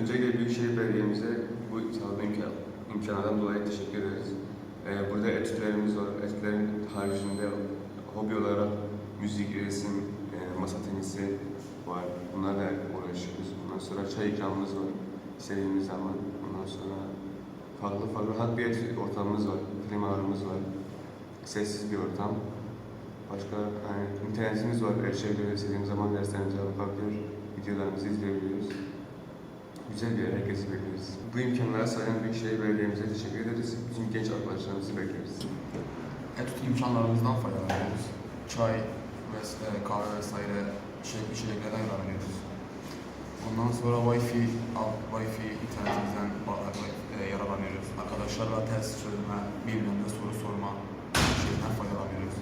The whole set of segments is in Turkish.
Öncelikle Büyükşehir Belediye'mize bu sağladığı imkan, imkanlardan dolayı teşekkür ederiz. Ee, burada etütlerimiz var. Etütlerin haricinde hobi olarak müzik, resim, e, masa tenisi var. Bunlarla uğraşıyoruz. Ondan sonra çay ikramımız var. İstediğimiz zaman. Ondan sonra farklı farklı halk bir etüt ortamımız var. Klimalarımız var. Sessiz bir ortam. Başka hani internetimiz var. Erişebiliyoruz. İstediğimiz zaman derslerimize bakabiliyor. Videolarımızı izleyebiliyoruz. Güzel bir yer, herkesi bekleriz. Bu imkanlara sahip Büyükşehir Belediye'mize teşekkür ederiz. Bütün genç arkadaşlarımızı bekleriz. Etüt imkanlarımızdan faydalanıyoruz. Çay, ve kahve vesaire şey, içeceklerden yararlanıyoruz. Ondan sonra Wi-Fi, Wi-Fi internetimizden e, yararlanıyoruz. Arkadaşlarla test çözme, birbirine soru sorma şeyinden faydalanıyoruz.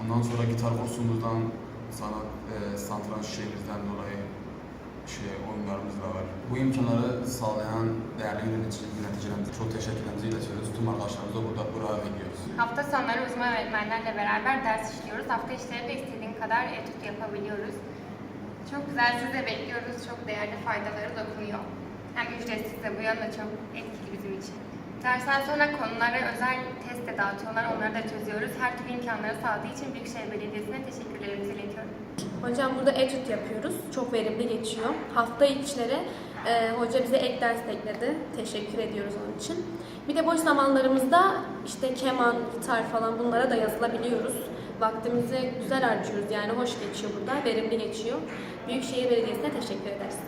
Ondan sonra gitar kursumuzdan sanat, e, satranç şeyimizden dolayı şey oyunlarımız da var. Bu imkanları sağlayan değerli yönetici, yöneticilerimize çok teşekkürlerimizi iletiyoruz. Tüm arkadaşlarımızı da burada buraya bekliyoruz. Hafta sonları uzman öğretmenlerle beraber ders işliyoruz. Hafta içleri de istediğin kadar etüt yapabiliyoruz. Çok güzel, sizi de bekliyoruz. Çok değerli faydaları dokunuyor. Hem ücretsiz de bu yana çok etkili bizim için. Dersten sonra konuları özel test de dağıtıyorlar. Onları da çözüyoruz. Her türlü imkanları sağladığı için Büyükşehir Belediyesi'ne teşekkürlerimizi iletiyorum. Hocam burada etüt yapıyoruz. Çok verimli geçiyor. Hafta içleri e, hoca bize ek ders ekledi. Teşekkür ediyoruz onun için. Bir de boş zamanlarımızda işte keman, gitar falan bunlara da yazılabiliyoruz. Vaktimizi güzel harcıyoruz yani hoş geçiyor burada, verimli geçiyor. Büyükşehir Belediyesi'ne teşekkür ederiz.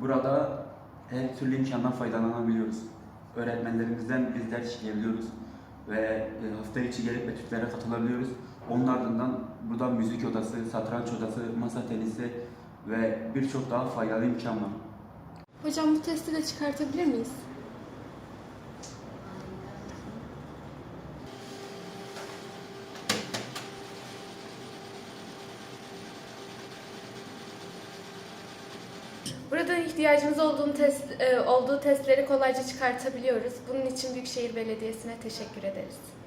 Burada her türlü imkandan faydalanabiliyoruz. Öğretmenlerimizden biz ders işleyebiliyoruz ve e, hafta içi gelip etütlere katılabiliyoruz. Onun ardından burada müzik odası, satranç odası, masa tenisi ve birçok daha faydalı imkan var. Hocam bu testi de çıkartabilir miyiz? Burada ihtiyacımız olduğunu test, e, olduğu testleri kolayca çıkartabiliyoruz. Bunun için Büyükşehir Belediyesi'ne teşekkür ederiz.